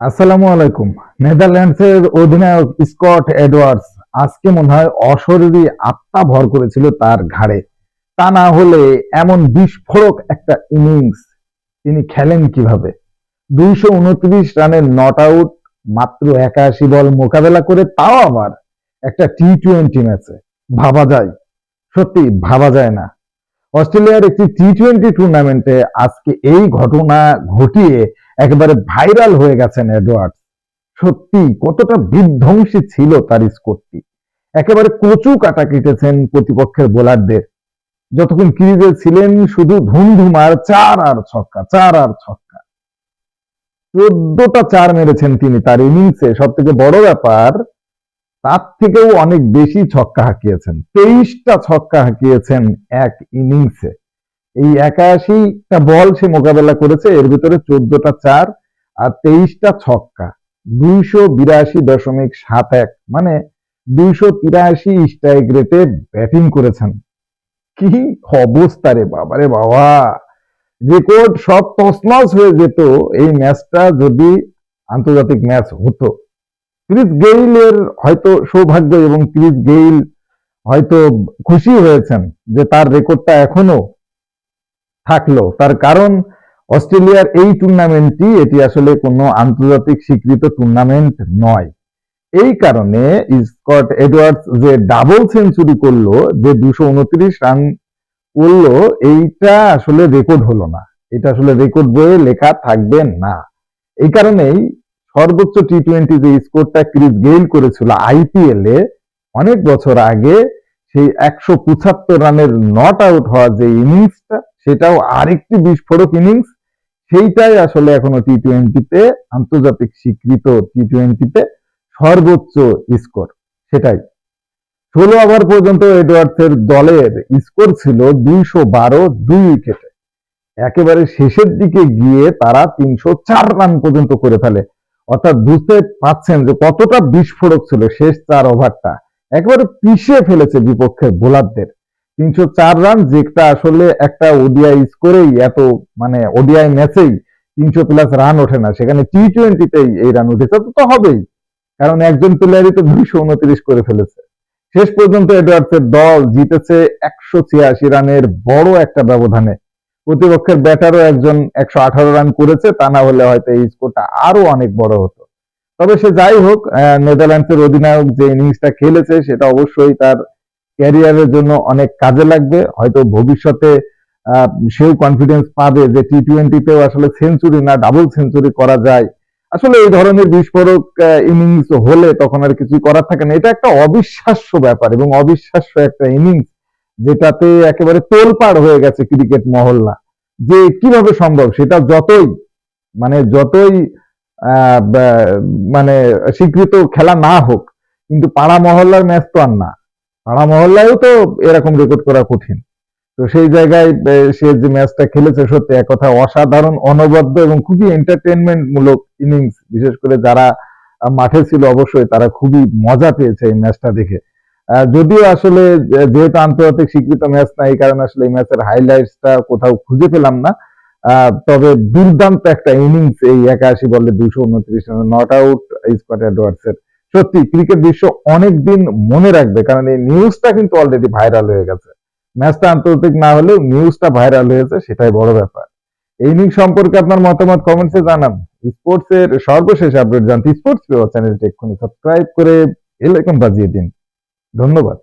আসসালামু আলাইকুম। নেদারল্যান্ডসের অধিনায়ক স্কট এডওয়ার্ডস আজকে মনে হয় অশরীরী আত্মা ভর করেছিল তার ঘাড়ে। তা না হলে এমন বিস্ফোরক একটা ইনিংস তিনি খেলেন কীভাবে? দুইশো উনত্রিশ রানের নট আউট, মাত্র একাশি বল মোকাবেলা করে তাও আবার একটা টি টোয়েন্টি ম্যাচে। ভাবা যায়। সত্যি ভাবা যায় না। অস্ট্রেলিয়ার একটি টি টোয়েন্টি টুর্নামেন্টে আজকে এই ঘটনা ঘটিয়ে একেবারে ভাইরাল হয়ে গেছেন এডওয়ার্ড। সত্যি, কতটা বিধ্বংসী ছিল তার স্কোরটি। একেবারে কচু কাটা কেটেছেন প্রতিপক্ষের বোলারদের। যতক্ষণ ক্রিজে ছিলেন, শুধু ধুমধুমার চার আর ছক্কা, চার আর ছক্কা। চোদ্দটা চার মেরেছেন তিনি তার ইনিংসে। সব থেকে বড় ব্যাপার, তার থেকেও অনেক বেশি ছক্কা হাঁকিয়েছেন। তেইশটা ছক্কা হাঁকিয়েছেন এক ইনিংসে। এই একাশিটা বল সে মোকাবেলা করেছে, এর ভিতরে চোদ্দটা চার আর তেইশটা ছক্কা। দুইশো বিরাশি দশমিক সাত এক মানে দুইশো তিরাশি স্ট্রাইক রেটে ব্যাটিং করেছেন। কি অবস্থা রে বাবা রে বাবা। রেকর্ড সব তসনস হয়ে যেত, এই ম্যাচটা যদি আন্তর্জাতিক ম্যাচ হতো। ক্রিস গেইলের হয়তো সৌভাগ্য এবং ক্রিস গেইল হয়তো খুশি হয়েছেন যে তার রেকর্ডটা এখনও থাকল। তার কারণ অস্ট্রেলিয়ার এই টুর্নামেন্টটি এটি আসলে কোনো আন্তর্জাতিক স্বীকৃত টুর্নামেন্ট নয়। এই কারণে স্কট এডওয়ার্ডস যে ডাবল সেঞ্চুরি করল, যে দুশো উনত্রিশ রান করল, এইটা আসলে রেকর্ড হলো না। এটা আসলে রেকর্ড বইয়ে লেখা থাকবে না। এই কারণেই সর্বোচ্চ টি টোয়েন্টি যে স্কোরটা ক্রিস গেইল করেছিল আইপিএল এ, অনেক বছর আগে, সেই একশো পঁচাত্তর রানের নট আউট হওয়া যে ইনিংসটা সেটাও আরেকটি বিস্ফোরক ইনিংস। সেইটাই আসলে এখনও টি টোয়েন্টিতে আন্তর্জাতিক স্বীকৃত টি টোয়েন্টিতে সর্বোচ্চ স্কোর সেটাই। ষোলো ওভার পর্যন্ত এডওয়ার্ডসের দলের স্কোর ছিল দুইশো বারো দুই উইকেটে। একেবারে শেষের দিকে গিয়ে তারা তিনশো চার রান পর্যন্ত করে ফেলে। অর্থাৎ বুঝতে পাচ্ছেন যে কতটা বিস্ফোরক ছিল শেষ চার ওভারটা একেবারে পিছিয়ে ফেলেছে বিপক্ষের বোলারদের। তিনশো চার রান যেটা আসলে একটা ওডিআই স্কোরেই এত মানে ওডিআই ম্যাচেই তিনশো প্লাস রান ওঠে না। সেখানে টি টোয়েন্টিতেই এই রান উঠেছে। তো হবেই। কারণ একজন প্লেয়ারই তো দুইশো উনত্রিশ করে ফেলেছে। শেষ পর্যন্ত এডওয়ার্ডসের দল জিতেছে একশো ছিয়াশি রানের বড় একটা ব্যবধানে। প্রতিপক্ষের ব্যাটারও একজন একশো আঠারো রান করেছে, তা না হলে হয়তো এই স্কোরটা আরও অনেক বড় হতো। তবে সে যাই হোক নেদারল্যান্ডসের অধিনায়ক যে ইনিংসটা খেলেছে, সেটা অবশ্যই তার ক্যারিয়ারের জন্য অনেক কাজে লাগবে। হয়তো ভবিষ্যতে সেও কনফিডেন্স পাবে যে টি টোয়েন্টিতেও আসলে সেঞ্চুরি না ডাবল সেঞ্চুরি করা যায়। আসলে এই ধরনের বিস্ফোরক ইনিংস হলে তখন আর কিছুই করার থাকে না। এটা একটা অবিশ্বাস্য ব্যাপার এবং অবিশ্বাস্য একটা ইনিংস যেটাতে একেবারে তোলপাড় হয়ে গেছে ক্রিকেট মহল্লা। যে কীভাবে সম্ভব? সেটা যতই মানে যতই মানে স্বীকৃত খেলা না হোক, কিন্তু পাড়া মহল্লার ম্যাচ তো আর না। পাড়া মহল্লায়ও তো এরকম রেকর্ড করা কঠিন। তো সেই জায়গায় সে যে ম্যাচটা খেলেছে, সত্যি এক কথা অসাধারণ, অনবদ্য এবং খুবই এন্টারটেনমেন্ট মূলক ইনিংস বিশেষ করে যারা মাঠে ছিল, অবশ্যই তারা খুবই মজা পেয়েছে এই ম্যাচটা দেখে। যদিও আসলে যেহেতু আন্তর্জাতিক স্বীকৃত ম্যাচ না, এই কারণে আসলে এই ম্যাচের হাইলাইটসটা কোথাও খুঁজে পেলাম না। তবে দুর্দান্ত একটা ইনিংস এই একাশি বলে দুশো উনত্রিশ রানের নট আউট স্কট এডওয়ার্ডস এর সত্যি ক্রিকেট বিশ্ব অনেক দিন মনে রাখবে, কারণ এই নিউজটা কিন্তু অলরেডি ভাইরাল হয়ে গেছে। ম্যাচটা আন্তর্জাতিক না হলেও নিউজটা ভাইরাল হয়েছে, সেটাই বড় ব্যাপার। এই নিউজ সম্পর্কে আপনার মতামত কমেন্টসে জানান। স্পোর্টস এর সর্বশেষ আপডেট জানতে স্পোর্টস চ্যানেলটি এক্ষুনি সাবস্ক্রাইব করে এলাকা বাজিয়ে দিন। ধন্যবাদ।